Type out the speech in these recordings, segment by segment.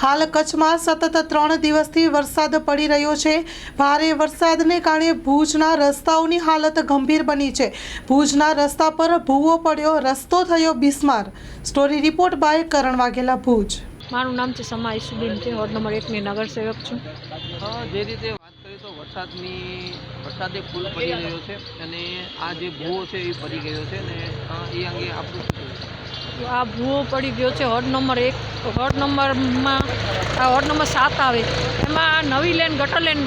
હાલ કચ્છમાં સતત ત્રણ દિવસથી વરસાદ પડી રહ્યો છે. ભારે વરસાદને કારણે ભુજના રસ્તાઓની હાલત ગંભીર બની છે. ભુજના રસ્તા પર ભૂવો પડ્યો રસ્તો થયો બિસ્માર. Story report by Karan Vaghela Bhuj. મારું નામ છે સમા ઈસુબેન છે વોર્ડ નંબર એકની નગરસેવક છું. જે રીતે વાત કરીએ તો વરસાદની વરસાદે ફૂલ પડી રહ્યો છે અને આ જે ભૂવો છે એ પડી ગયો છે અને એ અંગે આપણું છે? આ ભૂવો પડી ગયો છે વોર્ડ નંબર એક. હોર્ડ નંબરમાં, આ વોર્ડ નંબર સાત આવે. એમાં નવી લેન, ગટર લેન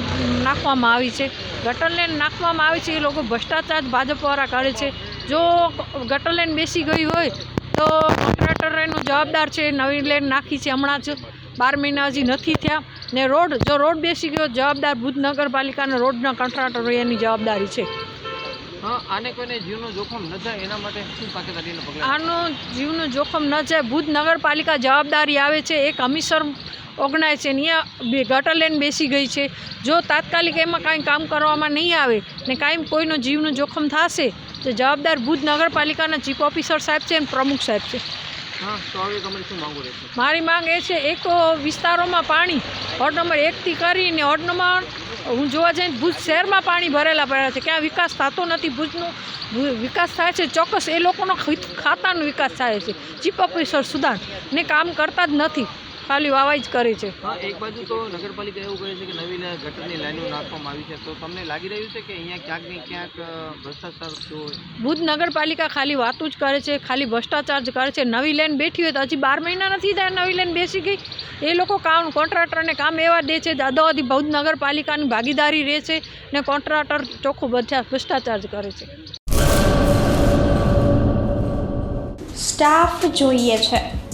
નાખવામાં આવી છે. ગટર લેન નાખવામાં આવી છે, એ લોકો ભ્રષ્ટાચાર ભાજપવાળા કરે છે. જો ગટર લેન બેસી ગઈ હોય, તો કોન્ટ્રાક્ટર એનો જવાબદાર છે, નવી લેન નાખી છે હમણાં જ. બાર મહિના હજી નથી થયા. ને રોડ, જો રોડ બેસી ગયો, જવાબદાર ભુજ નગરપાલિકાના રોડના કોન્ટ્રાક્ટર એની જવાબદારી છે. આને કોઈને જીવનું જોખમ ન જાય એના માટે શું તકેદારીના પગલાં આનો જીવનું જોખમ ન જાય. ભુજ નગરપાલિકા જવાબદારી આવે છે એક હમીસર ઓગણાય છે ને અહીંયા બે ગટર લેન બેસી ગઈ છે. જો તાત્કાલિક એમાં કાંઈ કામ કરવામાં નહીં આવે ને કાંઈ કોઈનો જીવનું જોખમ થશે તો જવાબદાર ભુજ નગરપાલિકાના ચીફ ઓફિસર સાહેબ છે અને પ્રમુખ સાહેબ છે. મારી માંગ એ છે એક વિસ્તારોમાં પાણી વોર્ડ નંબર એકથી કરીને વોર્ડ નંબર હું જોવા જઈને ભુજ શહેરમાં પાણી ભરેલા પડ્યા છે. ક્યાં વિકાસ થતો નથી ભુજનો. વિકાસ થાય છે ચોક્કસ એ લોકોનો ખિત- ખાતાનો વિકાસ થાય છે. ચીફ ઓફિસર સુધાર ને કામ કરતા જ નથી. ખાલી વાવાઈ જ કરે છે. હા એક બાજુ તો નગરપાલિકા એવું કહે છે કે નવી ગટરની લાઈનો નાખવામાં આવી છે. તો તમને લાગી રહ્યું છે કે અહીંયા ક્યાંક ને ક્યાંક ભ્રષ્ટાચાર થયો ભુજ નગરપાલિકા ખાલી વાતું જ કરે છે ખાલી ભ્રષ્ટાચાર જ કરે છે. નવી લેન બેઠી હોય તો હજી બાર મહિના નથી થયા નવી લેન બેસી ગઈ. એ લોકો કામ કોન્ટ્રાક્ટરને કામ એવા દે છે દાદાઓથી ભુજ નગરપાલિકાની ભાગીદારી રહે છે ને કોન્ટ્રાક્ટર ચોખ્ખું બધા ભ્રષ્ટાચાર જ કરે છે. સ્ટાફ જોઈએ છે.